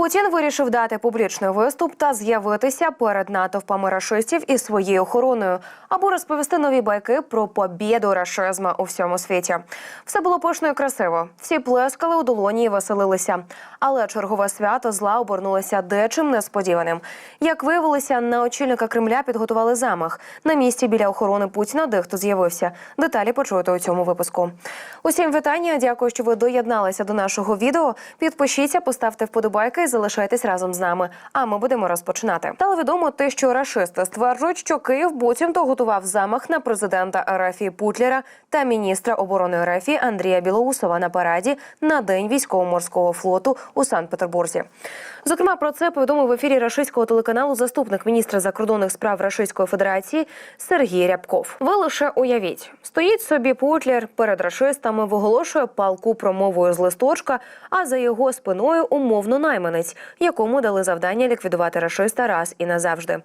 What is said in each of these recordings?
Путін вирішив дати публічний виступ та з'явитися перед натовпами рашистів із своєю охороною, або розповісти нові байки про побіду рашизма у всьому світі. Все було пишно і красиво. Всі плескали у долоні і веселилися. Але чергове свято зла обернулося дечим несподіваним. Як виявилося, на очільника Кремля підготували замах. На місці біля охорони Путіна дехто з'явився. Деталі почуєте у цьому випуску. Усім вітання. Дякую, що ви доєдналися до нашого відео. Підпишіться, поставте вподобайки залишайтесь разом з нами. А ми будемо розпочинати. Стало відомо те, що рашисти стверджують, що Київ буцімто готував замах на президента Арафії Путлера та міністра оборони Арафії Андрія Білоусова на параді на день військово-морського флоту у Санкт-Петербурзі. Зокрема, про це повідомив в ефірі рашистського телеканалу заступник міністра закордонних справ Рашистської Федерації Сергій Рябков. Ви лише уявіть, стоїть собі Путлер перед рашистами, виголошує палку промовою з листочка, а за його спиною умовно найманець, якому дали завдання ліквідувати рашиста раз і назавжди.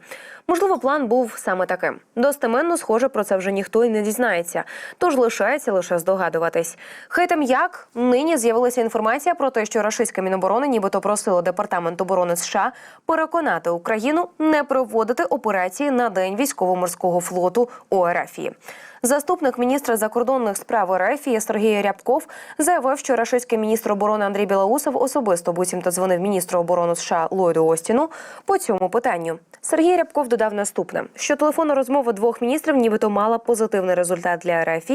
Можливо, план був саме таким. Достеменно, схоже, про це вже ніхто й не дізнається. Тож лишається лише здогадуватись. Хай там як нині з'явилася інформація про те, що рашистське міноборони нібито просило департамент оборони США переконати Україну не проводити операції на день військово-морського флоту ОРФії. Заступник міністра закордонних справ РФ Сергій Рябков заявив, що рашистський міністр оборони Андрій Білоусов особисто буцімто дзвонив міністру оборони США Ллойду Остіну по цьому питанню. Сергій Рябков додав наступне: що телефонна розмова двох міністрів, нібито мала позитивний результат для РФ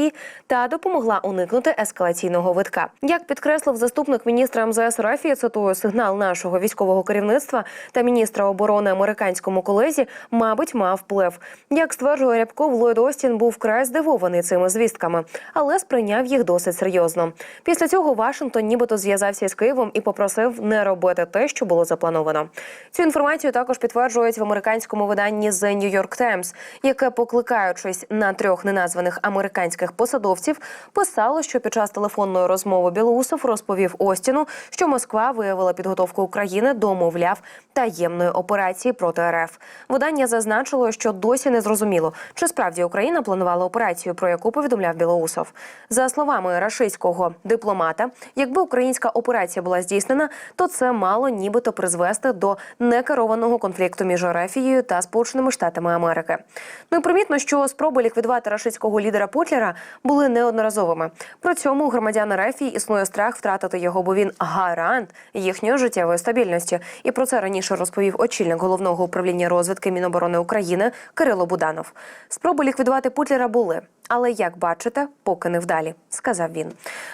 та допомогла уникнути ескалаційного витка. Як підкреслив заступник міністра МЗС РФ, цитую сигнал нашого військового керівництва та міністра оборони американському колезі, мабуть, мав вплив. Як стверджує Рябков, Ллойд Остін був вкрай здивований цими звістками, але сприйняв їх досить серйозно. Після цього Вашингтон нібито зв'язався з Києвом і попросив не робити те, що було заплановано. Цю інформацію також підтверджують в американському виданні The New York Times, яке, покликаючись на трьох неназваних американських посадовців, писало, що під час телефонної розмови Білоусов розповів Остіну, що Москва виявила підготовку України до, мовляв, таємної операції проти РФ. Видання зазначило, що досі не зрозуміло, чи справді Україна планувала операцію, про яку повідомляв Білоусов. За словами рашистського дипломата, якби українська операція була здійснена, то це мало нібито призвести до некерованого конфлікту між Ерефією та Сполученими Штатами Америки. Ну і примітно, що спроби ліквідувати рашистського лідера Путлера були неодноразовими. При цьому у громадян Ерефії існує страх втратити його, бо він гарант їхньої життєвої стабільності. І про це раніше розповів очільник головного управління розвідки Міноборони України Кирило Буданов. Спроби ліквідувати Путлера були сили. Але як бачите, поки не вдалі, сказав він.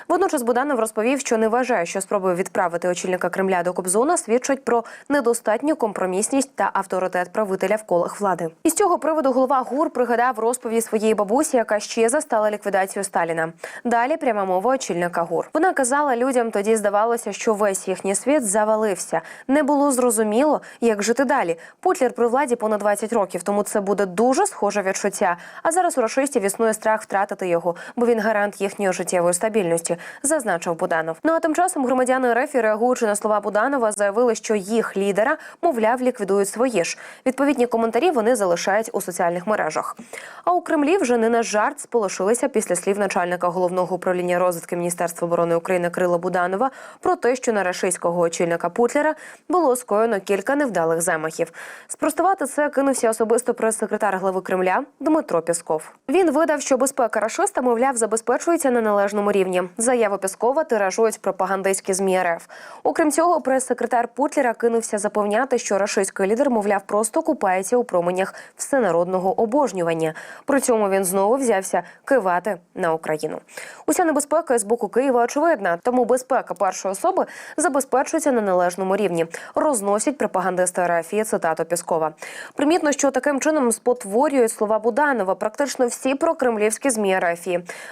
Водночас Буданов розповів, що не вважає, що спроби відправити очільника Кремля до Кобзона свідчать про недостатню компромісність та авторитет правителя в колах влади. Із цього приводу голова ГУР пригадав розповіді своєї бабусі, яка ще застала ліквідацію Сталіна. Далі пряма мова очільника ГУР. Вона казала людям, тоді здавалося, що весь їхній світ завалився. Не було зрозуміло, як жити далі. Путлер при владі понад 20 років, тому це буде дуже схоже відчуття. А зараз у рашистів існує страх втратити його, бо він гарант їхньої життєвої стабільності, зазначив Буданов. Ну а тим часом громадяни РФ, реагуючи на слова Буданова, заявили, що їх лідера, мовляв, ліквідують свої ж. Відповідні коментарі вони залишають у соціальних мережах. А у Кремлі вже не на жарт сполошилися після слів начальника головного управління розвідки Міністерства оборони України Крила Буданова про те, що на рашистського очільника Путлера було скоєно кілька невдалих замахів. Спростувати це кинувся особисто прес-секретар глави Кремля Дмитро Пісков. Він видав, що безпека рашиста, мовляв, забезпечується на належному рівні. Заяву Піскова тиражують пропагандистські змі РФ. Окрім цього, прес-секретар Путлера кинувся запевняти, що рашистський лідер, мовляв, просто купається у променях всенародного обожнювання. При цьому він знову взявся кивати на Україну. Уся небезпека з боку Києва очевидна, тому безпека першої особи забезпечується на належному рівні. Розносять пропагандисти РФ, цитату Піскова. Примітно, що таким чином спотворюють слова Буданова практично всі прокремлівські змі РФ.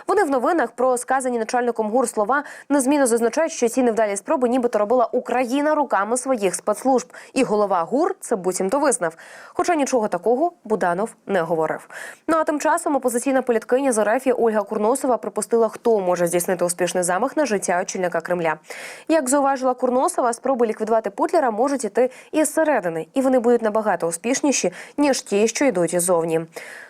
Вони в новинах про сказані начальником ГУР слова незмінно зазначають, що ці невдалі спроби нібито робила Україна руками своїх спецслужб, і голова ГУР це буцімто визнав. Хоча нічого такого Буданов не говорив. Ну а тим часом опозиційна політкиня з РФ Ольга Курносова припустила, хто може здійснити успішний замах на життя очільника Кремля. Як зауважила Курносова, спроби ліквідувати Путлера можуть іти із середини, і вони будуть набагато успішніші ніж ті, що йдуть іззовні.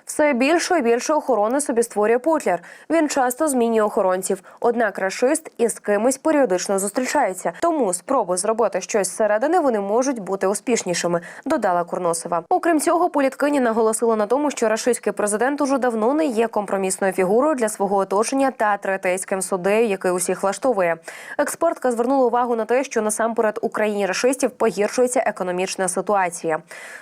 Все більше і більше охорони собі створює Путлер. Він часто змінює охоронців. Однак рашист із кимось періодично зустрічається. Тому спроби зробити щось зсередини вони можуть бути успішнішими. Додала Курносова. Окрім цього, політкині наголосила на тому, що рашистський президент уже давно не є компромісною фігурою для свого оточення та третейським суддею, який усіх влаштовує. Експертка звернула увагу на те, що насамперед Україні рашистів погіршується економічна ситуація.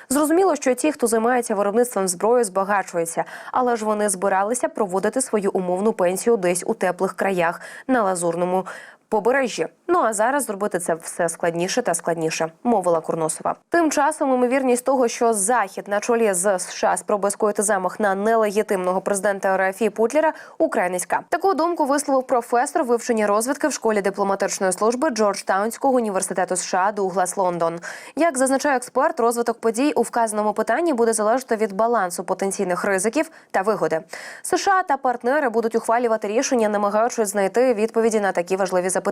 Зрозуміло, що ті, хто займається виробництвом зброї, збагачуються, але ж вони збиралися проводити свою умовну пенсію десь у теплих краях на лазурному. Побережжі. Ну а зараз зробити це все складніше та складніше, мовила Курносова. Тим часом ймовірність того, що захід на чолі з США спробує скоїти замах на нелегітимного президента РФ Путлера, украй низька. Таку думку висловив професор вивчення розвідки в школі дипломатичної служби Джорджтаунського університету США Дуглас Лондон. Як зазначає експерт, розвиток подій у вказаному питанні буде залежати від балансу потенційних ризиків та вигоди. США та партнери будуть ухвалювати рішення, намагаючись знайти відповіді на такі важливі запитання.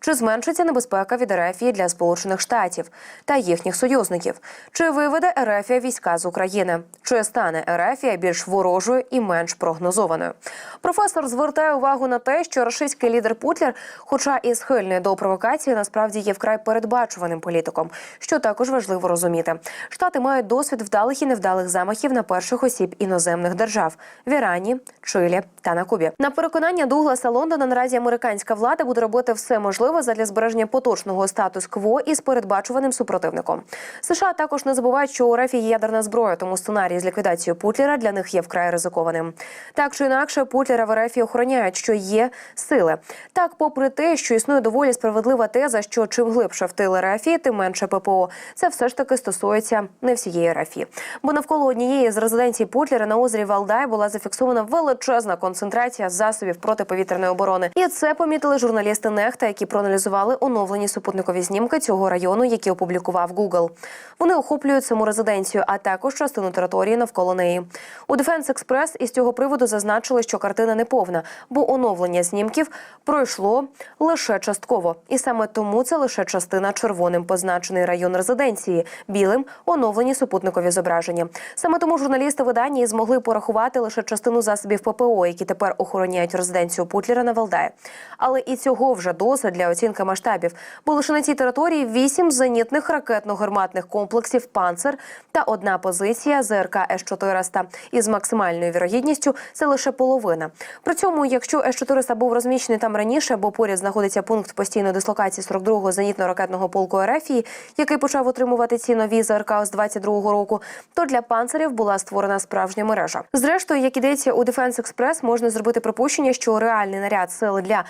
Чи зменшиться небезпека від РФ для Сполучених Штатів та їхніх союзників? Чи виведе РФ війська з України? Чи стане РФ більш ворожою і менш прогнозованою? Професор звертає увагу на те, що російський лідер Путлер, хоча і схильний до провокації, насправді є вкрай передбачуваним політиком, що також важливо розуміти. Штати мають досвід вдалих і невдалих замахів на перших осіб іноземних держав в Ірані, Чилі та на Кубі. На переконання Дугласа Лондона наразі американська влада буде робити все можливе задля збереження поточного статус-кво із передбачуваним супротивником. США також не забувають, що у РФ є ядерна зброя, тому сценарій з ліквідацією Путлера для них є вкрай ризикованим. Так чи інакше, Путлера в РФ охороняють, що є сили. Так, попри те, що існує доволі справедлива теза, що чим глибше в тил РФ, тим менше ППО. Це все ж таки стосується не всієї РФ. Бо навколо однієї з резиденцій Путлера на озері Валдай була зафіксована величезна концентрація засобів протиповітряної оборони. І це помітили журналісти Нехта, які проаналізували оновлені супутникові знімки цього району, які опублікував Google. Вони охоплюють саму резиденцію, а також частину території навколо неї. У Defense Express із цього приводу зазначили, що картина не повна, бо оновлення знімків пройшло лише частково, і саме тому це лише частина червоним позначений район резиденції, білим оновлені супутникові зображення. Саме тому журналісти видання змогли порахувати лише частину засобів ППО, які тепер охороняють резиденцію Путлера на Валдаї. Але і цього вже досить для оцінки масштабів, бо лише на цій території вісім зенітних ракетно-гарматних комплексів «Панцер» та одна позиція ЗРК С-400. Із максимальною вірогідністю це лише половина. При цьому, якщо С-400 був розміщений там раніше, бо поряд знаходиться пункт постійної дислокації 42-го зенітно-ракетного полку Ерефії, який почав отримувати ці нові ЗРК з 22-го року, то для панцерів була створена справжня мережа. Зрештою, як ідеться у Defense Express, можна зробити припущення, що реальний наряд сил для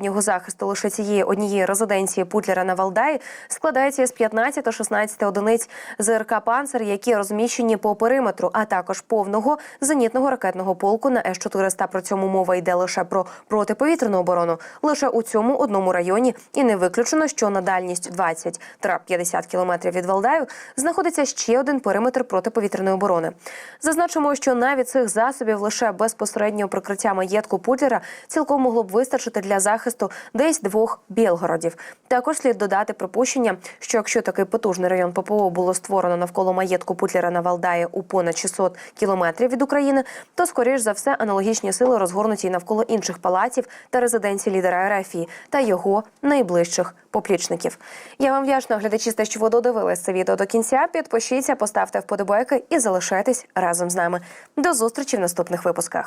безпосереднього захисту лише цієї однієї резиденції Путлера на Валдаї складається з 15-16 одиниць ЗРК «Панцер», які розміщені по периметру, а також повного зенітного ракетного полку на С-400. При цьому мова йде лише про протиповітряну оборону, лише у цьому одному районі, і не виключено, що на дальність 20-50 кілометрів від Валдаю знаходиться ще один периметр протиповітряної оборони. Зазначимо, що навіть цих засобів лише безпосереднього прикриття маєтку Путлера цілком могло б вистачити для захисту десь двох Білгородів. Також слід додати припущення, що якщо такий потужний район ППО було створено навколо маєтку Путлера на Валдаї у понад 600 кілометрів від України, то скоріш за все аналогічні сили розгорнуті навколо інших палаців та резиденцій лідера Ерефії та його найближчих поплічників. Я вам вдячна, глядачі, те, що ви додивились це відео до кінця. Підпишіться, поставте вподобайки і залишайтесь разом з нами. До зустрічі в наступних випусках.